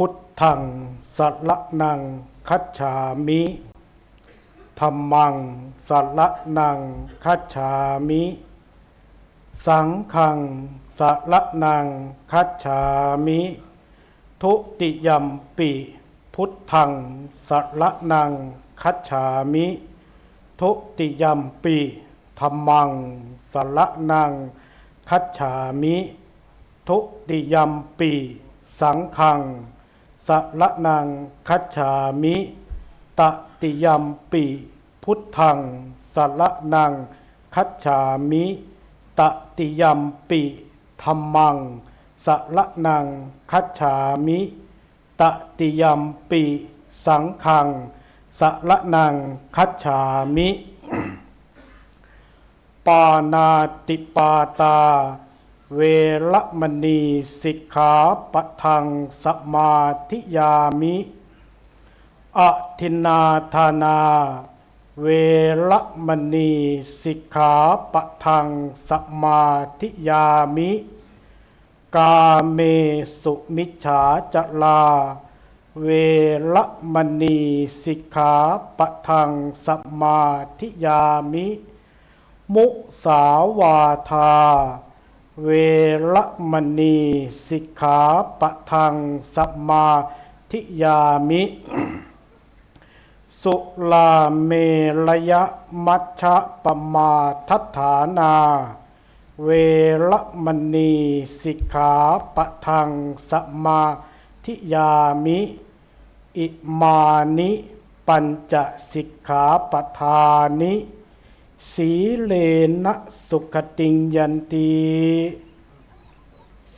พุทธังสระนังคัจฉามิธรรมังสระนังคัจฉามิ สังฆังสระนังคัจฉามิ ทุติยมปิพุทธังสระนังคัจฉามิ ทุติยมปิธรรมังสระนังคัจฉามิ ทุติยมปิสังฆัง สระนังคัจฉามิ ตติยมปิพุทธังสระนังคัจฉามิ ตติยมปิธรรมังสระนังคัจฉามิ ตติยมปิสังฆังสระนังคัจฉามิ ปานาติปาตา เวรมณีสิกขาปะทังสมาธิยามิอะทินนาธานา เวรมณีสิกขาปะทังสมาธิยามิ กาเมสุมิจฉาจลา เวรมณีสิกขาปะทังสมาธิยามิ มุสาวาทา เวรมณีสิกขาปะทังสัมมาธิยามิ สุลาเมรยะมัชฌะปมาทัฏฐานา เวรมณีสิกขาปะทังสัมมาธิยามิ อิมานิ ปัญจสิกขาปทานิ สีเลนะสุขติงยันตี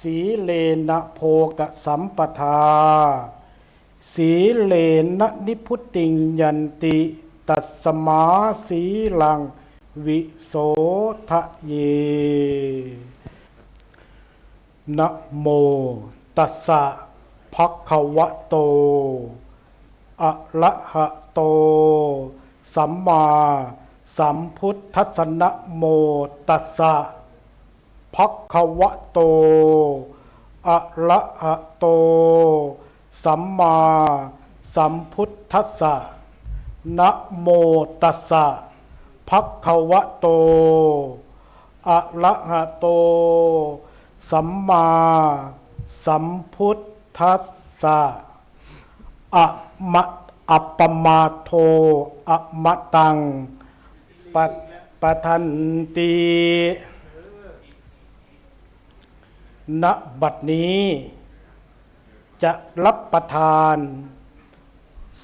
สีเลนะโภกสัมปทา สีเลนะนิพุติงยันติ ตัสสมาสีลังวิโสทะเย นะโม ตัสสะภะคะวะโต อะระหะโต สัมมา สัมพุทธัสนะโมตัสสะภควะโต อะระหะโต สัมมาสัมพุทธัสสะนะโมตัสสะภควะโต อะระหะโต สัมมาสัมพุทธัสสะอะมะอัปปมาโทอะมะตัง ปัปะทันตีณบัดนี้ จะรับประทาน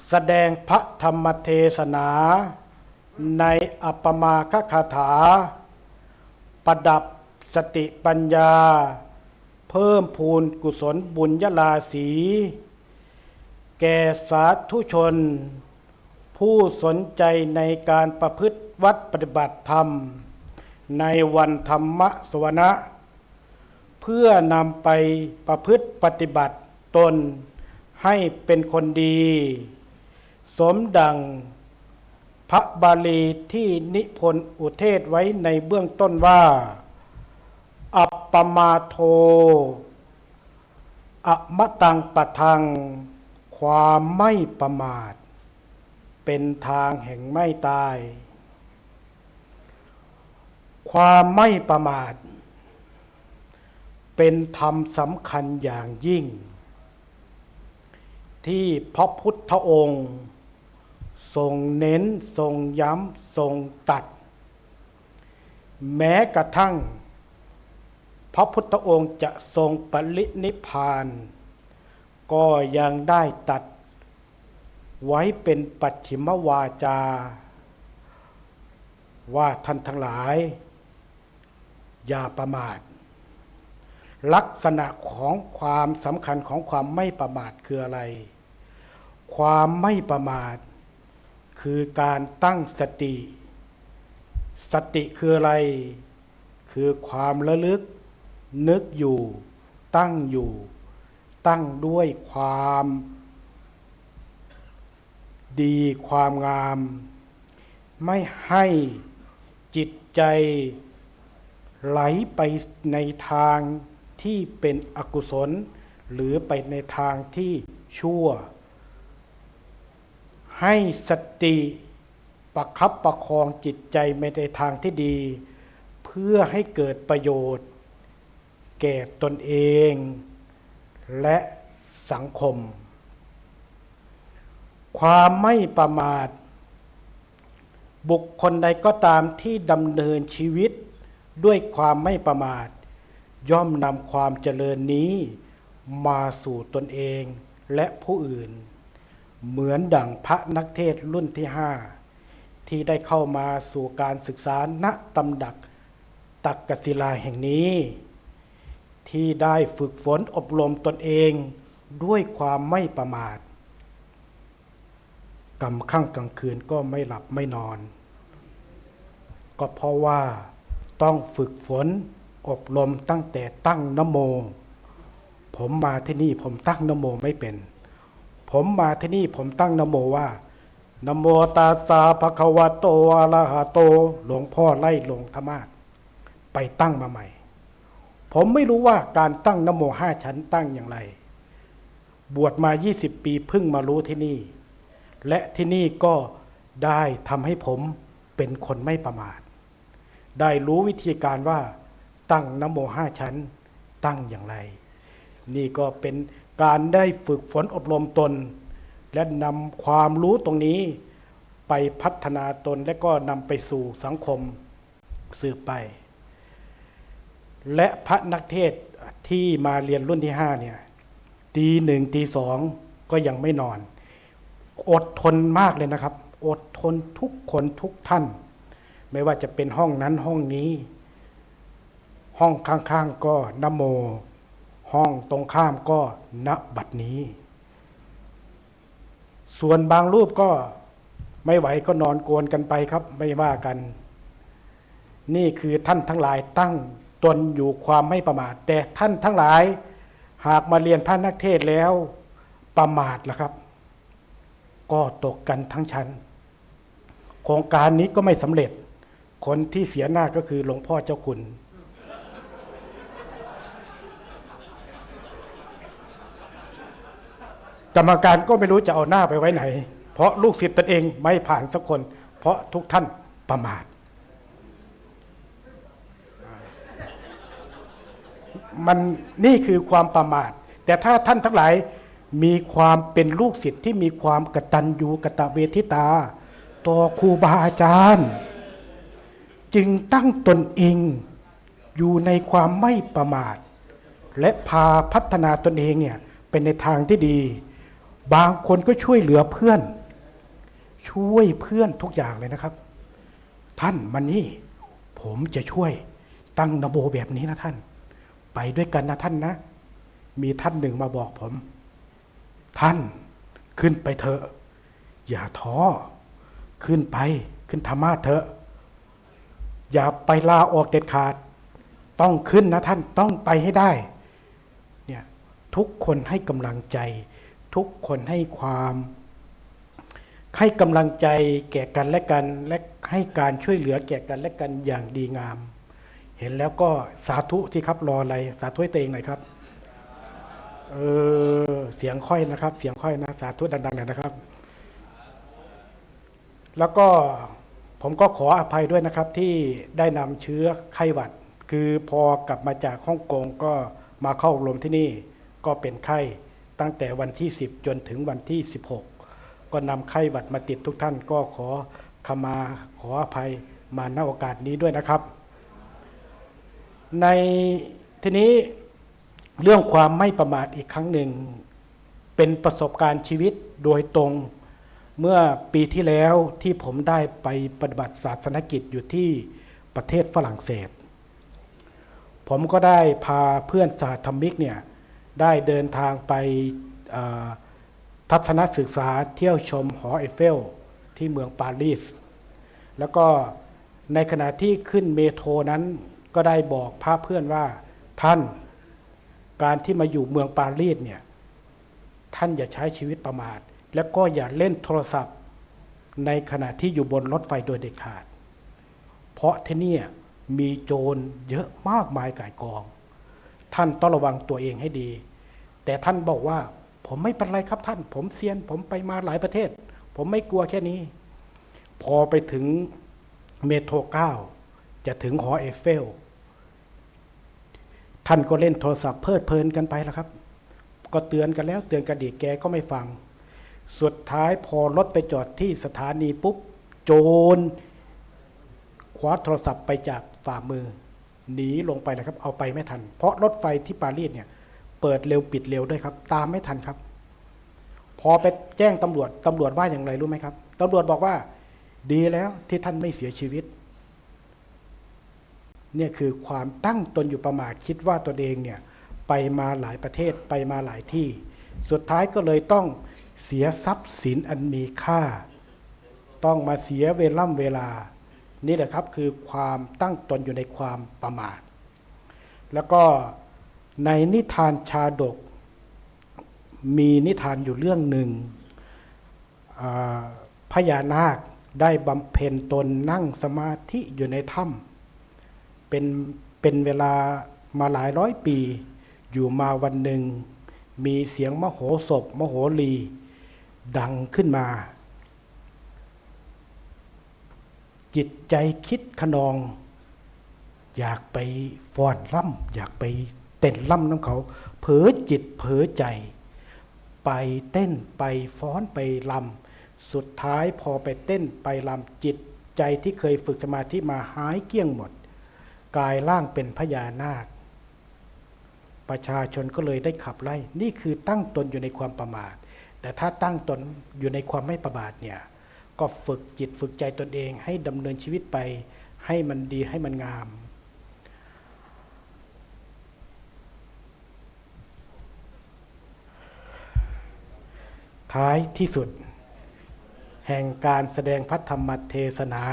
แสดงพระธรรมเทศนา ในอัปมาคคาถา ประดับสติปัญญา เพิ่มพูนกุศลบุญยลาสี แก่สาธุชน ผู้สนใจในการประพฤติ วัดปฏิบัติธรรม ในวันธรรมสวนะ เพื่อนำไปประพฤติปฏิบัติตนให้เป็นคนดี สมดังพระบาลีที่นิพนธ์อุเทศไว้ในเบื้องต้นว่า อัปปมาโทอะมะตังปะทัง ความไม่ประมาท เป็นทางแห่งไม่ตาย ความไม่ประมาท เป็นธรรมสำคัญอย่างยิ่ง ที่พระพุทธองค์ ทรงเน้นทรงย้ำทรงตัด แม้กระทั่ง พระพุทธองค์จะทรงปรินิพาน ก็ยังได้ตัด ไว้เป็นปัจฉิมวาจาว่าท่านทั้งหลาย อย่าประมาท ลักษณะของความสำคัญของความไม่ประมาทคืออะไร ความไม่ประมาท คือการตั้งสติ สติคืออะไร คือความระลึก นึกอยู่ ตั้งอยู่ ตั้งด้วยความดีความงาม ไม่ให้จิตใจ ไหลไปในทางที่เป็นอกุศล หรือไปในทางที่ชั่ว ให้สติประคับประคองจิตใจไปในทางที่ดี เพื่อให้เกิดประโยชน์ แก่ตนเอง และสังคม ความไม่ประมาท บุคคลใดก็ตามที่ดำเนินชีวิต ด้วยความไม่ประมาท ย่อมนำความเจริญนี้ มาสู่ตนเองและผู้อื่น เหมือนดั่งพระนักเทศรุ่นที่ห้าที่ได้เข้ามาสู่การศึกษาณตำดักตักกศิลาแห่งนี้ ที่ได้ฝึกฝนอบรมตนเองด้วยความไม่ประมาทกำข้างกลางคืนก็ไม่หลับไม่นอน ก็เพราะว่า ต้องฝึกฝนอบรมตั้งแต่ตั้งนโม ผมมาที่นี่ผมตั้งนโมไม่เป็น ผมมาที่นี่ผมตั้งนโมว่านโมตาสาภะคะวะโตอะระหะโต หลวงพ่อไล่ลงธรรมาสไปตั้งมาใหม่ ผมไม่รู้ว่าการตั้งนโมห้าชั้นตั้งอย่างไร บวชมา 20 ปีเพิ่งมารู้ที่นี่ และที่นี่ก็ได้ทำให้ผมเป็นคนไม่ประมาท ได้รู้วิธีการว่าตั้งนโมห้าชั้นตั้งอย่างไร นี่ก็เป็นการได้ฝึกฝนอบรมตน และนำความรู้ตรงนี้ไปพัฒนาตนและก็นำไปสู่สังคมสืบไป และพระนักเทศที่มาเรียนรุ่นที่ห้าเนี่ยตีหนึ่งตีสองก็ยังไม่นอน อดทนมากเลยนะครับ อดทนทุกคนทุกท่าน ไม่ว่าจะเป็นห้องนั้นห้องนี้ ห้องข้างๆก็นโม ห้องตรงข้ามก็ณบัดนี้ ส่วนบางรูปก็ไม่ไหวก็นอนโกนกันไปครับไม่ว่ากัน นี่คือท่านทั้งหลายตั้งตนอยู่ความไม่ประมาท แต่ท่านทั้งหลาย หากมาเรียนพระนักเทศแล้วประมาทละครับ ก็ตกกันทั้งชั้นโครงการนี้ก็ไม่สำเร็จ คนที่เสียหน้าก็คือหลวงพ่อเจ้าคุณ กรรมการก็ไม่รู้จะเอาหน้าไปไว้ไหน เพราะลูกศิษย์ตนเองไม่ผ่านสักคน เพราะทุกท่านประมาทมันนี่คือความประมาท แต่ถ้าท่านทั้งหลายมีความเป็นลูกศิษย์ที่มีความกตัญญูกตเวทิตา ต่อครูบาอาจารย์ จึงตั้งตนเองอยู่ในความไม่ประมาท และพาพัฒนาตนเองเนี่ยเป็นในทางที่ดี บางคนก็ช่วยเหลือเพื่อน ช่วยเพื่อนทุกอย่างเลยนะครับ ท่านมานี่ผมจะช่วยตั้งนโมแบบนี้นะท่าน ไปด้วยกันนะท่านนะ มีท่านหนึ่งมาบอกผม ท่านขึ้นไปเถอะ อย่าท้อขึ้นไปขึ้นธรรมาสเถอะ อย่าไปลาออกเด็ดขาด ต้องขึ้นนะท่านต้องไปให้ได้เนี่ยทุกคนให้กำลังใจ ทุกคนให้ความ ให้กำลังใจแก่กันและกันและให้การช่วยเหลือแก่กันและกันอย่างดีงาม เห็นแล้วก็สาธุที่ครับรออะไรสาธุตัวเองหน่อยครับเออเสียงค่อยนะครับ เสียงค่อยนะ สาธุดังๆหน่อยนะครับ แล้วก็ ผมก็ขออภัยด้วยนะครับที่ได้นำเชื้อไข้หวัด คือพอกลับมาจากฮ่องกงก็มาเข้าอบรมที่นี่ก็เป็นไข้ตั้งแต่วันที่ 10 จนถึงวันที่ 16 ก็นำไข้หวัดมาติดทุกท่านก็ขอขมาขออภัยมาณโอกาสนี้ด้วยนะครับ ในทีนี้เรื่องความไม่ประมาทอีกครั้งหนึ่ง เป็นประสบการณ์ชีวิตโดยตรง เมื่อปีที่แล้วที่ผมได้ไปปฏิบัติศาสนกิจอยู่ที่ประเทศฝรั่งเศส ผมก็ได้พาเพื่อนสาธรรมิกเนี่ยได้เดินทางไปทัศนศึกษาเที่ยวชมหอเอเฟล ที่เมืองปารีส แล้วก็ในขณะที่ขึ้นเมโทรนั้นก็ได้บอกพระเพื่อนว่าท่านการที่มาอยู่เมืองปารีสเนี่ยท่านอย่าใช้ชีวิตประมาท แล้วก็อย่าเล่นโทรศัพท์ ในขณะที่อยู่บนรถไฟโดยเด็ดขาด เพราะที่นี่มีโจรเยอะมากมายก่ายกอง ท่านต้องระวังตัวเองให้ดี แต่ท่านบอกว่า ผมไม่เป็นไรครับท่าน ผมเซียน ผมไปมาหลายประเทศ ผมไม่กลัวแค่นี้ พอไปถึงเมโทรเก้าจะถึงหอเอเฟล ท่านก็เล่นโทรศัพท์เพลิดเพลินกันไปแล้วครับ ก็เตือนกันแล้วเตือนกันดีกแกก็ไม่ฟัง สุดท้ายพอรถไปจอดที่สถานีปุ๊บ โจรคว้าโทรศัพท์ไปจากฝ่ามือ หนีลงไปนะครับ เอาไปไม่ทัน เพราะรถไฟที่ปารีสเนี่ยเปิดเร็วปิดเร็วด้วยครับ ตามไม่ทันครับ พอไปแจ้งตำรวจตำรวจว่าอย่างไรรู้ไหมครับตำรวจบอกว่า ดีแล้วที่ท่านไม่เสียชีวิตเนี่ยคือความตั้งตนอยู่ประมาทคิดว่าตนเองเนี่ยไปมาหลายประเทศไปมาหลายที่ สุดท้ายก็เลยต้อง เสียทรัพย์สินอันมีค่า ต้องมาเสียเวล่ำเวลา นี่แหละครับคือความตั้งตนอยู่ในความประมาท แล้วก็ในนิทานชาดก มีนิทานอยู่เรื่องหนึ่งพญานาคได้บำเพ็ญตนนั่งสมาธิอยู่ในถ้ำเป็นเป็นเวลามาหลายร้อยปี อยู่มาวันหนึ่ง มีเสียงมโหสพมโหรี ดังขึ้นมา จิตใจคิดขนอง อยากไปฟ้อนร่ำอยากไปเต้นร่ำน้ำเขา เผลอจิตเผลอใจ ไปเต้นไปฟ้อนไปลำสุดท้ายพอไปเต้นไปลำจิตใจที่เคยฝึกสมาธิมาหายเกลี้ยงหมด กายร่างเป็นพญานาคประชาชนก็เลยได้ขับไล่ นี่คือตั้งตนอยู่ในความประมาท แต่ถ้าตั้งตนอยู่ในความไม่ประมาทเนี่ยก็ฝึกจิตฝึกใจตนเอง ให้ดำเนินชีวิตไปให้มันดีให้มันงาม ท้ายที่สุด แห่งการแสดงพระธรรมเทศนา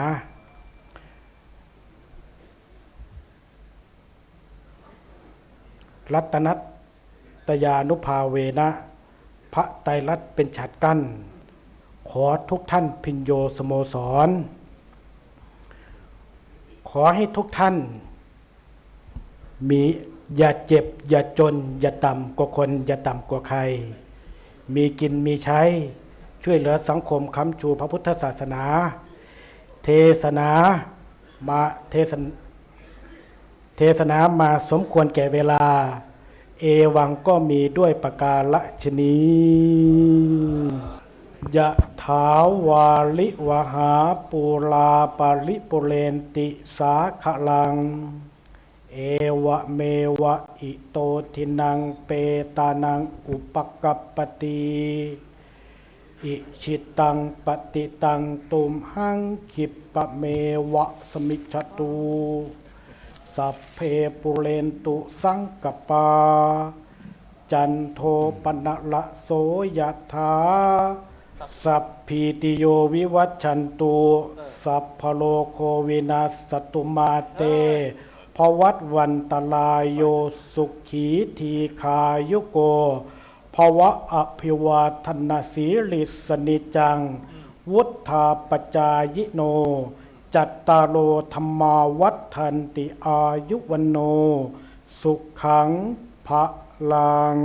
รัตนัตยานุภาเวนะ พระไตรรัตน์เป็นฉัดกั้นขอทุกท่านพินโยสโมสร ขอให้ทุกท่าน มีอย่าเจ็บ อย่าจน อย่าต่ำกว่าคน อย่าต่ำกว่าใคร มีกินมีใช้ ช่วยเหลือสังคมค้ำชูพระพุทธศาสนา เทศนามาเทศนเทศนามาสมควรแก่เวลา เอวังก็มีด้วยประกาศชนียะถาวาลิวหาปูลาปาริปุเรนติสาขลัง เอวะเมวะอิโตทินังเปตานังอุปกัปปติอิชิตังปฏิตังตุมหังคิปปะเมวะสมิจฉตุ สัพเพปุเรนตุสังกปา จันโทปนะละโสยถาสัพพีติโยวิวัชชันตุสัพพโลโควินาสตุมาเตภวัตวันตลายโยสุขีทีขายุโกภวะอภิวาทนาสีลิสนิจัง วุธาปจายโน จัตตารโลธรรมาวัฒนติอายุวันโน สุขังพระลัง